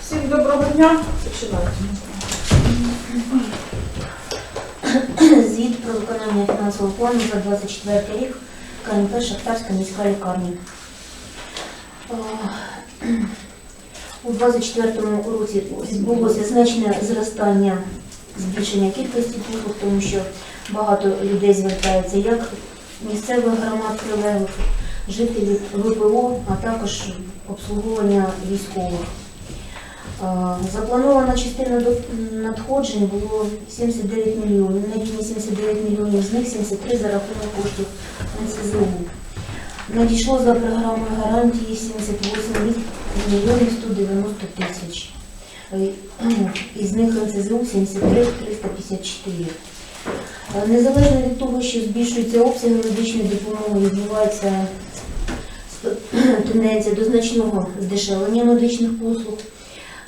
Всім доброго дня. Починайте. Звіт про виконання фінансового плану за 24 рік КНП Шахтарська міська лікарня. У 24 році відбулося значне зростання збільшення кількості послуг, тому що багато людей звертається як місцевих громад прилеглих, жителів ВПО, а також обслуговування військових. Е, Запланована частина надходжень було 79 мільйонів. На рівні 79 мільйонів, з них 73 за рахунок коштів НСЗУ. Надійшло за програмою гарантії 78 мільйонів 190 тисяч. Е, Із них НСЗУ 73 354. Е, Незалежно від того, що збільшуються обсяги медичної допомоги, відбувається тенденція до значного здешевлення медичних послуг.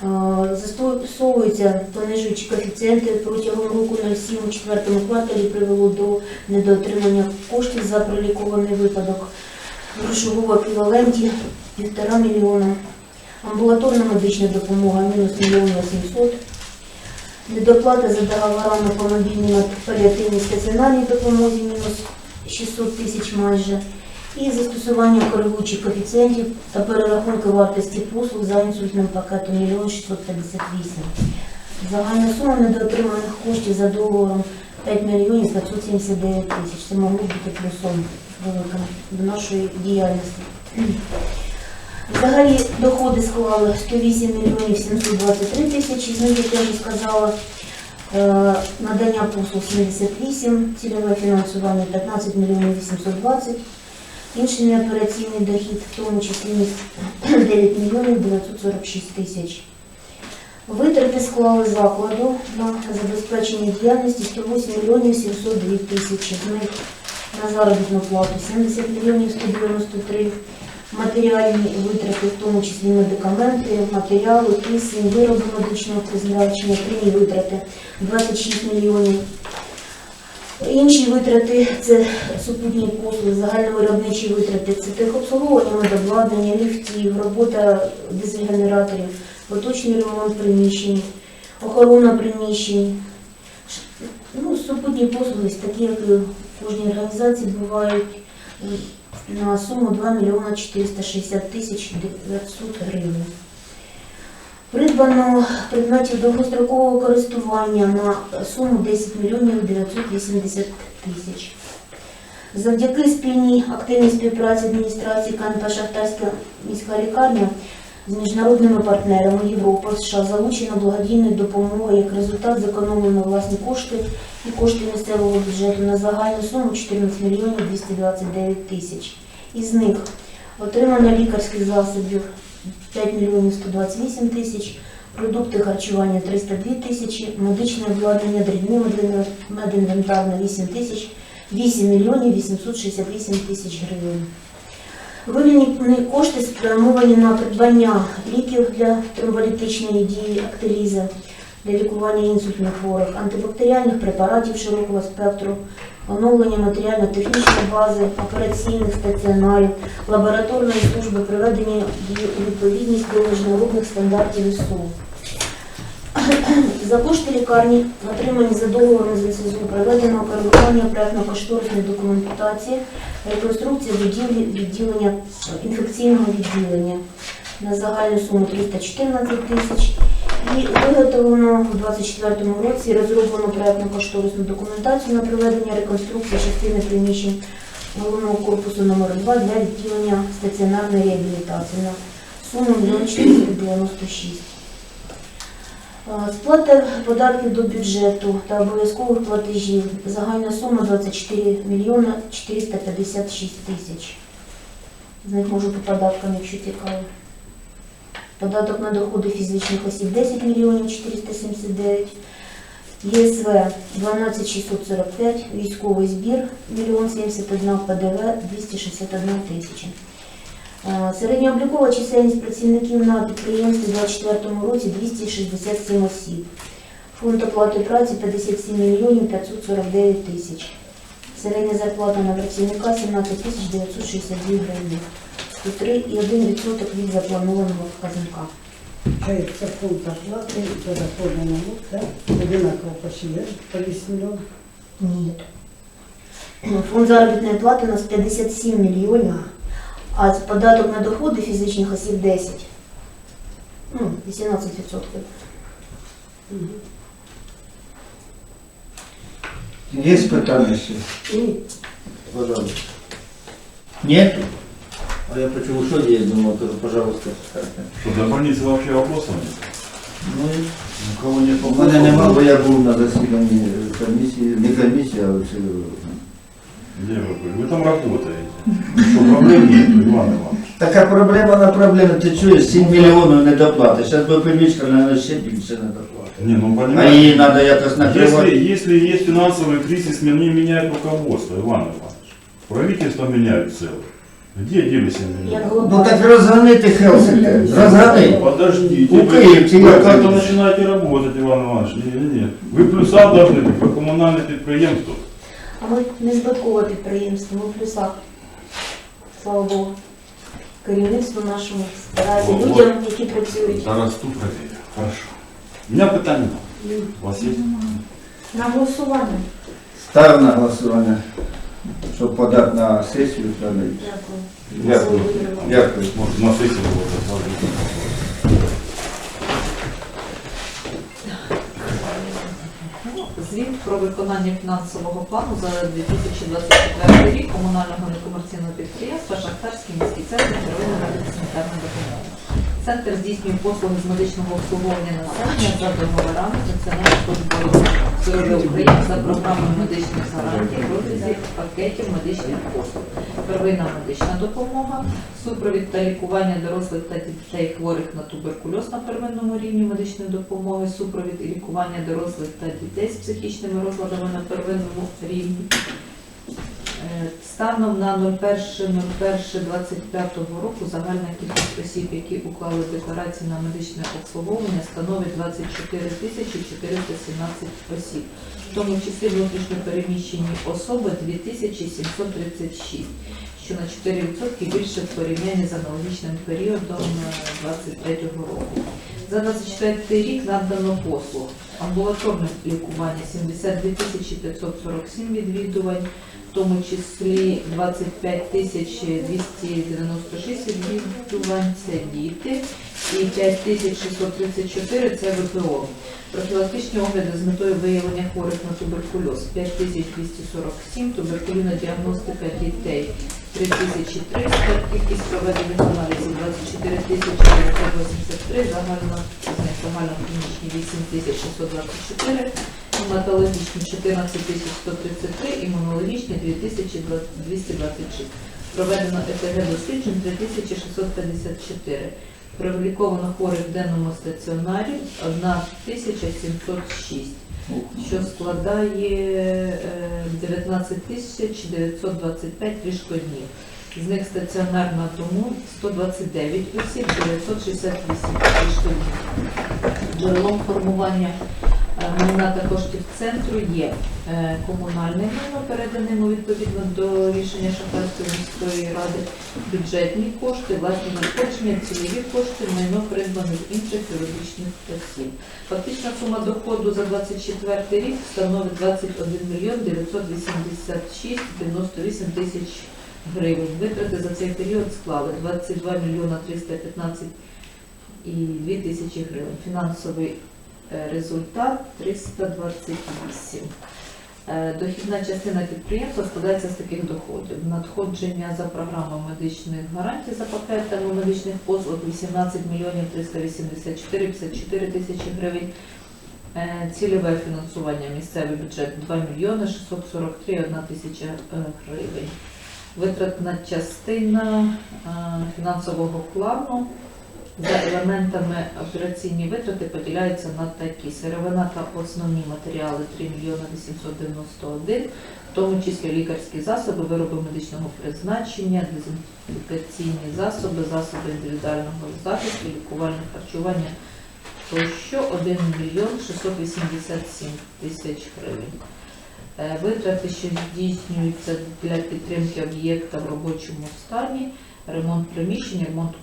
Е, Застосовуються понижуючі коефіцієнти протягом року 07 у четвертому кварталі привело до недоотримання коштів за пролікований випадок в грошовому еквіваленті 1,5 мільйона. Амбулаторна медична допомога мінус 1 мільйон 800. Недоплата за договорами по мобільній паліативній стаціонарній допомозі мінус 600 тисяч майже. І застосування коригуючих коефіцієнтів та перерахунки вартості послуг за інсультним пакетом 1 658. Загальна сума недоотриманих коштів за договором 5 мільйонів 579 тисяч. Це могло бути плюсом великим до нашої діяльності. Взагалі доходи склали 108 мільйонів 723 тисячі, з них, як я вже сказала, е, надання послуг 78, цільове фінансування 15 мільйонів 820, інший неопераційний дохід, в тому числі 9 мільйонів 946 тисяч. Витрати склали закладу на забезпечення діяльності 108 мільйонів 702 тисячі, з них на заробітну плату 70 мільйонів 193 матеріальні витрати, в тому числі медикаменти, матеріали, кисень, вироби медичного призначення, прямі витрати 26 мільйонів. Інші витрати це супутні послуги, загальновиробничі витрати, це техобслуговування, медобладнання, ліфтів, робота дизель-генераторів, поточний ремонт приміщень, охорона приміщень. Ну, супутні послуги, такі, як і в кожній організації, бувають на суму 2 мільйона 460 тисяч 900 гривень. Придбано предметів довгострокового користування на суму 10 мільйонів 980 тисяч. Завдяки спільній активній співпраці адміністрації КНП Шахтарська міська лікарня з міжнародними партнерами Європи, США залучено благодійної допомоги. Як результат зекономлено власні кошти і кошти місцевого бюджету на загальну суму 14 мільйонів 229 тисяч. Із них отримано лікарських засобів 5 мільйонів 128 тисяч, продукти харчування 302 тисячі, медичне обладнання, медине- медінвентар на 8 тисяч, 8 мільйонів 868 тисяч гривень. Вивільнені кошти спрямовані на придбання ліків для тромболітичної дії актиліза, для лікування інсультних хворих, антибактеріальних препаратів широкого спектру, оновлення матеріально-технічної бази, операційних стаціонарів, лабораторної служби, приведення у відповідність до міжнародних стандартів ІСУ. За кошти лікарні, отримані за договором з НСЗУ, проведено коригування проектно-кошторисної документації, реконструкція будівлі відділення інфекційного відділення на загальну суму 314 тисяч. І виготовлено у 2024 році розроблено проектно-кошторисну документацію на проведення реконструкції частини приміщень головного корпусу номер 2 для відділення стаціонарної реабілітації на суму 1 496. Е, Сплата податків до бюджету та обов'язкових платежів. Загальна сума 24 мільйона 456 тисяч. З них можу по податкам, якщо цікаво. Податок на доходи фізичних осіб 10 мільйонів 479. ЄСВ 12 645, військовий збір 1 71 ПДВ 261 тисяча. Е, Середньооблікова чисельність працівників на підприємстві у 2024 році 267 осіб. Фонд оплати праці 57 мільйонів 549 тисяч. Середня зарплата на працівника 17 тисяч 962 гривні. І 3,1% від запланованого показника. Це, це фонд зарплати, це доходи налог, так? Одинаково почти, по 10 мільйонів. Ні. Ну, Фонд заробітної плати у нас 57 мільйонів, а податок на доходи фізичних осіб 10. Ну, 18%. Мгм. Є питання ще? Ні, Пожалуйста. Нету? А я почему что есть, думал, тоже, пожалуйста. Что, до больницы вообще вопросов нет? Ну, У кого нет у вопросов? мене нема, бо я був на засіданні комісії, не комісії, а оце, Где вы были? Вы там работаете. Что, проблем нет, Иван Иванович? Така проблема на проблему, ти чуєш, 7 мільйонів недоплати. Зараз би привічка, мабуть, ще більше недоплати. Не, ну А понимаете. її треба якось накривати. Если, если есть финансовый кризис, не меняет руководство, Иван Иванович. Правительство меняют целое. Где делись 7 Як миллионов? Ну глобально. так розганити Хелсинки, розгани. Подождите, У Киеве вы, вы как-то есть. начинаете работать, Иван Иванович. Нет, нет, нет. Вы плюса должны быть, вы коммунальное предприемство. А ми не збиткове підприємство, ми в плюсах. Слава Богу. Керівництво нашому старається Во-во. людям, які працюють. Зараз тут проверю. Хорошо. У меня питание. У вас есть? На голосування. Став на голосування, Щоб подати на сесію. треба. Дякую. Дякую. Дякую. Может, на сессии его отложить. Звіт про виконання фінансового плану за 2024 рік комунального некомерційного підприємства Шахтарський міський центр первинної медико-санітарної допомоги. Центр здійснює послуги з медичного обслуговування населення за договорами з Національною службою здоров'я України за програмою медичних гарантій в розрізі пакетів медичних послуг. Первинна медична допомога, супровід та лікування дорослих та дітей хворих на туберкульоз на первинному рівні медичної допомоги, супровід і лікування дорослих та дітей з психічними розладами на первинному рівні. Е, Станом на 01.01.25 року загальна кількість осіб, які уклали декларації на медичне обслуговування, становить 24 тисячі 417 осіб, в тому числі внутрішньо переміщені особи 2736, що на 4% більше в порівнянні з аналогічним періодом 2023 року. За 24 рік надано послуг. Амбулаторне лікування 72 547 відвідувань, тому числі 25 тисяч 296 відвідувань це діти і 5 тисяч 634 це ВПО. Профілактичні огляди з метою виявлення хворих на туберкульоз 5247, туберкульозна діагностика дітей 3300, кількість проведених аналізів 24 983, загально, з них клінічні 8624, гематологічні 14 133, імунологічні 2226. Проведено ЕТГ досліджень 3654. Проліковано хворих в денному стаціонарі 1706, що складає е, 19 тисяч 925 ліжкоднів. З них стаціонар на дому 129 осіб, 968 ліжкоднів. Джерелом формування е, майна та коштів центру є е, комунальне майно, передане йому відповідно до рішення Шахтарської міської ради, бюджетні кошти, власні надходження, цільові кошти, майно придбане з інших юридичних осіб. Фактична сума доходу за 24 рік становить 21 мільйон 986 98 тисяч гривень. Витрати за цей період склали 22 мільйона 315 і 2 тисячі гривень. Фінансовий е, результат 328. Е, Дохідна частина підприємства складається з таких доходів. Надходження за програмою медичних гарантій за пакетами медичних послуг 18 мільйонів 384 54 тисячі гривень. Е, Цільове фінансування місцевий бюджет 2 мільйони 643 1 тисяча е, гривень. Витратна частина е, фінансового плану за елементами операційні витрати поділяються на такі. Сировина та основні матеріали 3 мільйони 891, в тому числі лікарські засоби, вироби медичного призначення, дезінфекційні засоби, засоби індивідуального захисту, лікувальне харчування тощо 1 мільйон 687 тисяч гривень. Е, Витрати, що здійснюються для підтримки об'єкта в робочому стані, ремонт приміщень, ремонт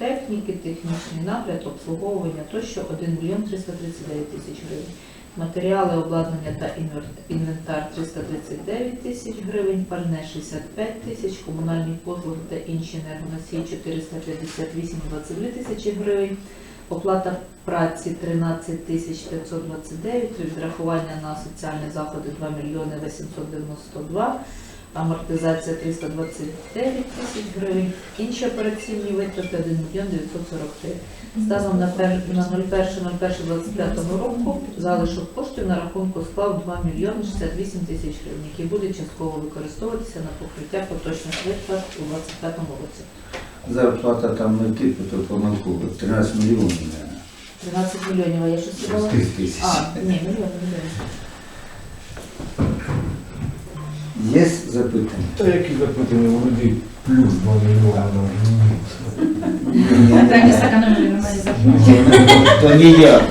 оргтехніки, технічний нагляд, обслуговування тощо 1 мільйон 339 тисяч гривень. Матеріали, обладнання та інвентар 339 тисяч гривень, пальне 65 тисяч, комунальні послуги та інші енергоносії 458,22 тисячі гривень, оплата праці 13 тисяч 529, відрахування на соціальні заходи 2 мільйони 892, амортизація 329 тисяч гривень, інші операційні витрати 1 мільйон 943. Станом на пер- на 01.01.25 року залишок коштів на рахунку склав 2 мільйони 68 тисяч гривень, які будуть частково використовуватися на покриття поточних витрат у 2025 році. Зарплата там не типу, то помилково, 13 мільйонів. наверное. 13 мільйонів, а я щось сказала? Скільки тисяч? А, ні, мільйон, мільйон. Є запитання? Та які запитання, вроді плюс 2 мільйони. Та зекономили, немає закону. То ніяк.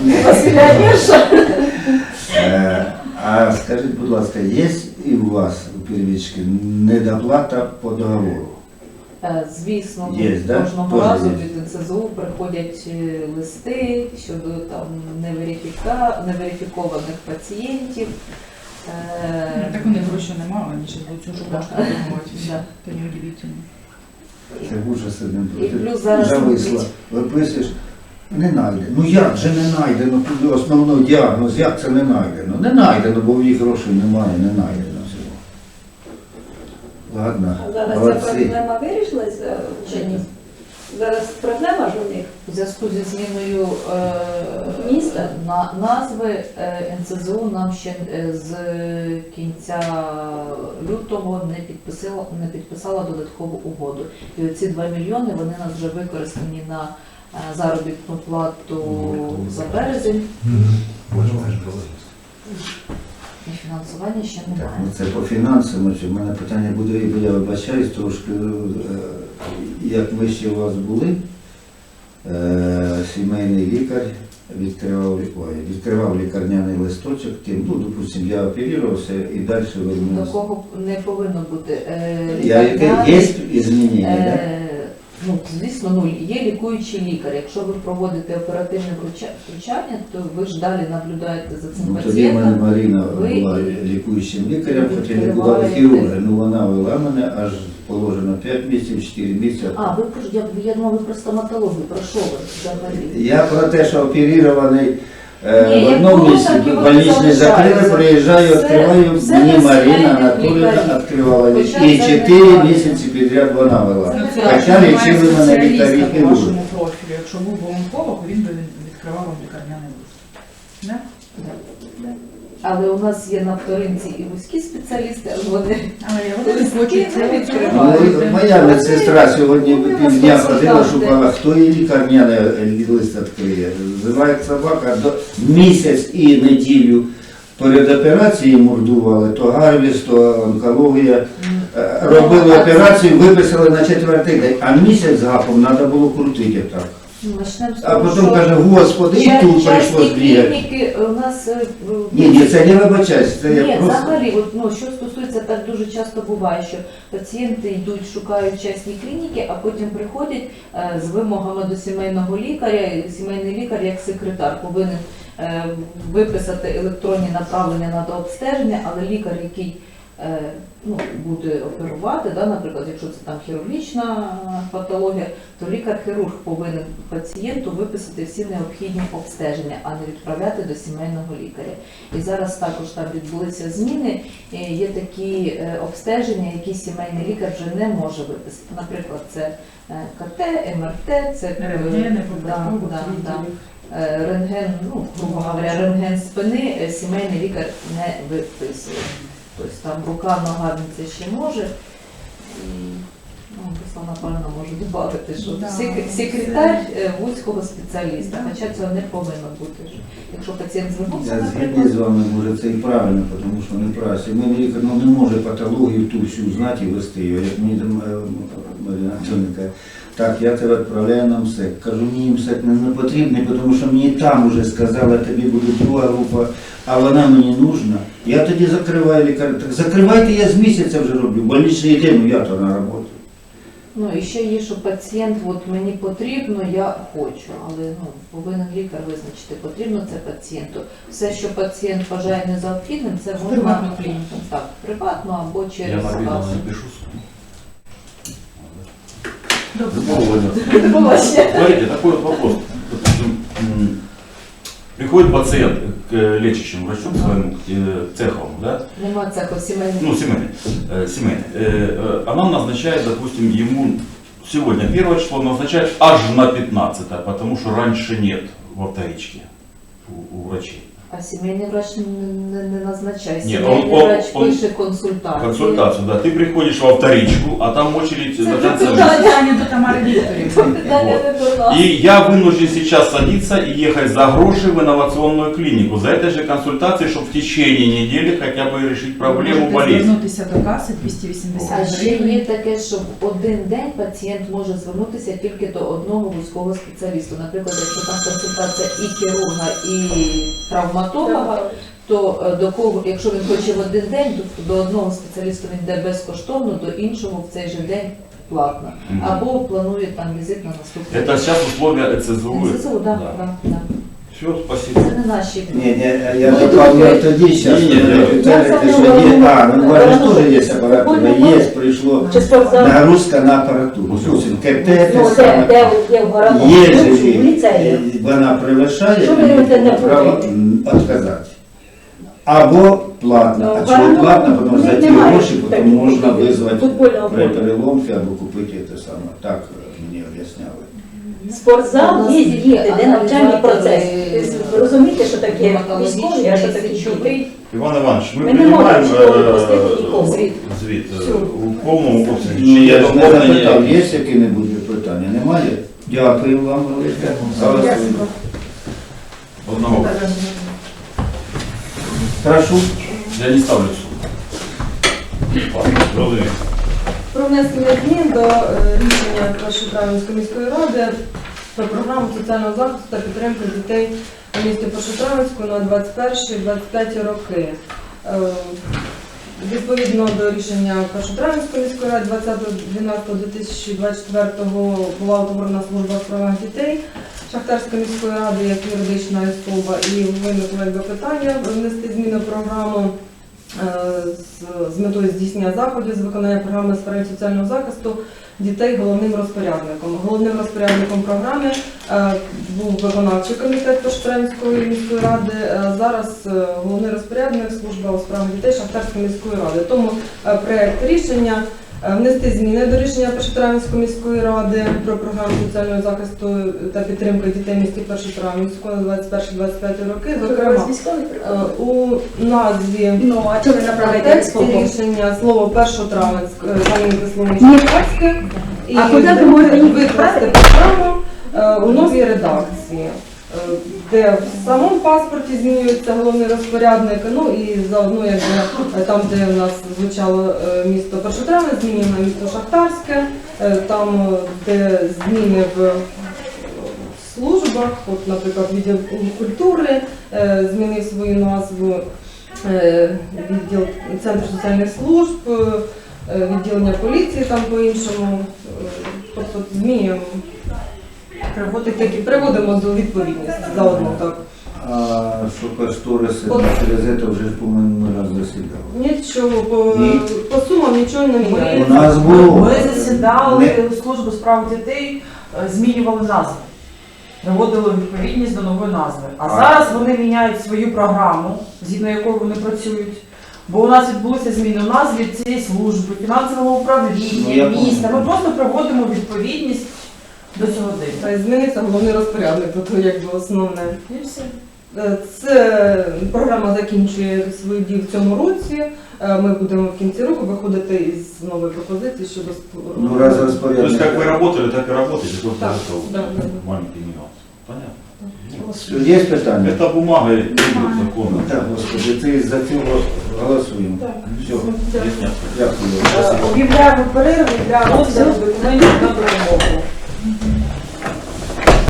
Е, А скажіть, будь ласка, є і у вас у первічки недоплата по договору? Е, Звісно, Є, да? кожного Тоже разу є. від НСЗУ приходять е, листи щодо там неверифіка... неверифікованих пацієнтів. Е, Ну, Так у них грошей немає, вони ще будуть цю шукашку. Да. Це неудивительно. Це ужас один І плюс зараз Зависла. робить- Виписуєш, не знайде. Ну як же не знайдено? Тут основний діагноз, як це не знайдено? Не знайдено, бо в їх грошей немає, не знайдено всього. Ладно, Зараз ця молодці. проблема вирішилася чи ні? Зараз проблема ж у них. У зв'язку зі зміною е, Міста? на, назви е, НСЗУ нам ще е, з кінця лютого не підписала, не підписала додаткову угоду. І оці 2 мільйони вони у нас вже використані на е, заробітну плату за березень. І фінансування ще Так, немає. ну це по фінансам. У мене питання буде, бо я вибачаюсь трошки, е, як ми ще у вас були, сімейний лікар відкривав, ой, відкривав лікарняний листочок, тим, ну, допустим, я оперувався і далі вернувся. Такого не повинно бути. Е, Я, лікарняний, є змінення, так? Е, Ну, звісно, ну, є лікуючий лікар. Якщо ви проводите оперативне втручання, то ви ж далі наблюдаєте за цим Ну, тоді в мене. Маріна ви була лікуючим лікарем, хоча не була хірургом, ну вона вела мене аж положено 5 місяців, 4 місяці. А, ви про я, я думала, ви про стоматологію, про що ви взагалі? Я про те, що оперірований е, Ні, в як одному було, місці так і воно больничний закрили, залишається. приїжджаю, Все- відкриваю, все мені на Маріна сімейних Анатоліївна лікарів. відкривала. Хоча І це 4 правильно. місяці підряд вона вела. Це. Хоча немає лічили мене спеціаліста по вашому профілю. Якщо був би онколог, він би відкривав вам лікарняний лист. Не? Але у нас є на вторинці і вузькі спеціалісти, але вони вони не відкривати. моя медсестра сьогодні Ну, півдня ходила, шукала, хто її лікарняний лист відкриє. Зиває собака, до місяць і неділю перед операцією мордували, то гарвіс, то онкологія. Е, Робили Ну, операцію, виписали на четвертий день, а місяць з гапом треба було крутити так. Ну, А потім каже, господи, і тут прийшлось клініки у нас е, Ні, ні, це не вибачайся, це Ні, я просто. взагалі, от, ну, що стосується, так дуже часто буває, що пацієнти йдуть, шукають частні клініки, а потім приходять е, з вимогами до сімейного лікаря. і Сімейний лікар, як секретар, повинен е, виписати електронні направлення на дообстеження, але лікар, який ну, буде оперувати, да, наприклад, якщо це там хірургічна патологія, то лікар-хірург повинен пацієнту виписати всі необхідні обстеження, а не відправляти до сімейного лікаря. І зараз також там відбулися зміни. Е, Є такі е, обстеження, які сімейний лікар вже не може виписати. Наприклад, це е, КТ, МРТ, це е, да, да, да. Е, рентген, ну, грубо говоря, рентген спини е, сімейний лікар не виписує. Тобто там рука, це ще може. І, ну, Руслана Павлівна може додати, що Да. секретар е, вузького спеціаліста, хоча цього не повинно бути. Якщо пацієнт звернувся, Я згідний з вами, може це і правильно, тому що не права. Сімейний лікар ну, не може патологію ту всю знати і вести її. Як мені там е, Марина Антонівна каже, так, я тебе відправляю на МСЕК. Кажу, мені МСЕК не, не потрібний, тому що мені там вже сказали, тобі буде друга група, а вона мені нужна. Я тоді закриваю лікар. Так закривайте, я з місяця вже роблю. Больничний день, ну я то на роботі. Ну і ще є, що пацієнт, от мені потрібно, я хочу, але ну повинен лікар визначити, потрібно це пацієнту. Все, що пацієнт вважає необхідним, це можна Приватну клініку. так, приватно або через напишу. Добре. Любовь Смотрите, такой вот вопрос. Допустим, м, приходит пациент к э, лечащему врачу своему, к э, Цеховому, да, Нема цього сімейного. ну, семейный, э, семейный. Э, э, она назначает, допустим, ему сегодня первое число назначает аж на 15 потому что раньше нет во вторичке у, у врачей. А сімейний врач не, не, не назначає. Ні, Сімейний он- он- врач он- пише консультацію. Консультацию, да. Ты приходишь во вторичку, а там очередь Це до вже конца жизни. питання до Тамари Вікторівни. Питання не до нас. И я вынужден сейчас садиться и ехать за гроши в инновационную клинику за этой же консультацией, чтобы в течение недели хотя бы решить проблему Можете болезни. звернутися до каси 280 А ще є гривень. таке, що в один день пацієнт може звернутися тільки до одного вузького спеціаліста. Наприклад, якщо там консультація і хірурга, і травматолога, то е, до кого, якщо він хоче в один день, то до одного спеціаліста він йде безкоштовно, до іншого в цей же день платно. Або планує там візит на наступний Это сейчас условия ЭЦЗУ. ЗСУ, да, Да. да, да. Все, спасибо. Це не наші. Не, не, я Ну, дополняю тоді зараз. Ні, ні, ні. Віталій, Я ти що саме є? говорю, А, ну у вас же говорю, теж є що апаратура, футбольний є, матч. прийшло Чи спортзал? нагрузка на апаратуру. Слухайте, КТ, те Ну, де, саме. де є в городах? Є Ну, живі, в ліцеї. вона превишає, Що ви робите не право будете? м, відказати. Або платно. А Ну, чому гарно. платно? Тому що за ті Немає гроші таких потім можна футбольних визвати футбольного при поля. переломці або купити те саме. Так е, мені об'ясняли. Спортзал є діти, де навчальний процес. Аналізатори, Ви розумієте, що таке стоматологічні, військовий, а що таке січовий. чоловік? Иван Иванович, мы, Мы не принимаем можем школы э, пустить никого. звіт, звіт э, Всё. у повному обсязі. Ну, Чи є я ж не доповнення? запитав, є які-небудь питання? Немає? Дякую вам велике. Голосуємо. Одного. Прошу. Я не ставлю суд. Про внесення змін до е, рішення Першотравенської міської ради про програму соціального захисту та підтримки дітей у місті Першотравенську на 21-25 роки. Е, Відповідно до рішення Першотравенської міської ради 20.12.2024 була утворена служба у справах дітей Шахтарської міської ради як юридична особа і виникло якби питання внести зміни в програму е, з, з метою здійснення заходів з виконання програми сфери соціального захисту дітей головним розпорядником. Головним розпорядником програми е, був виконавчий комітет Поштренської міської ради. е, зараз головний розпорядник служба у справах дітей Шахтарської міської ради. Тому проект рішення. Е, Внести зміни до рішення Першотравенської міської ради про програму соціального захисту та підтримки дітей місті Першотравенську на 21-25 роки. Зокрема, е, у назві Ну, а чого ви рішення слово першотравенськ словом Ні. І А куди ви можете викласти програму е, у новій редакції, е, де в самому паспорті змінюється головний розпорядник, ну і заодно якби е, там, де в нас звучало е, місто Першотравне, змінюємо місто Шахтарське, е, там, де зміни в службах, от, наприклад, відділ культури змінив свою назву, відділ Центр соціальних служб, відділення поліції там по-іншому. Тобто змінюємо, приводимо, такі, приводимо до відповідності заодно так. А що кошториси через це вже, по-моєму, раз засідали. Нічого, по, Ні. по сумам нічого не міняється. У нас було. Ми засідали у службу справ дітей, е, змінювали назви. Приводили у відповідність до нової назви. А А. зараз вони міняють свою програму, згідно якої вони працюють. Бо у нас відбулися зміни в назві цієї служби, фінансового Ну, управління, міста. Ми просто приводимо у відповідність до цього дня. Та Змінився головний розпорядник, тобто якби основне. І все. Е, Це програма закінчує свої дії в цьому році. Е, Ми будемо в кінці року виходити із нової пропозиції щодо спо- Ну, раз То есть розпорядник. как вы работали, так и работаете, только Так, это вот да, да, да. маленький нюанс. Понятно. Ну, Є питання? Это бумага не будет законом. Так, господи, ти за цього голосуємо. Все, Дякую. дякую. Е, Об'являємо перерву для розгляду документів на допомогу. Mm-hmm.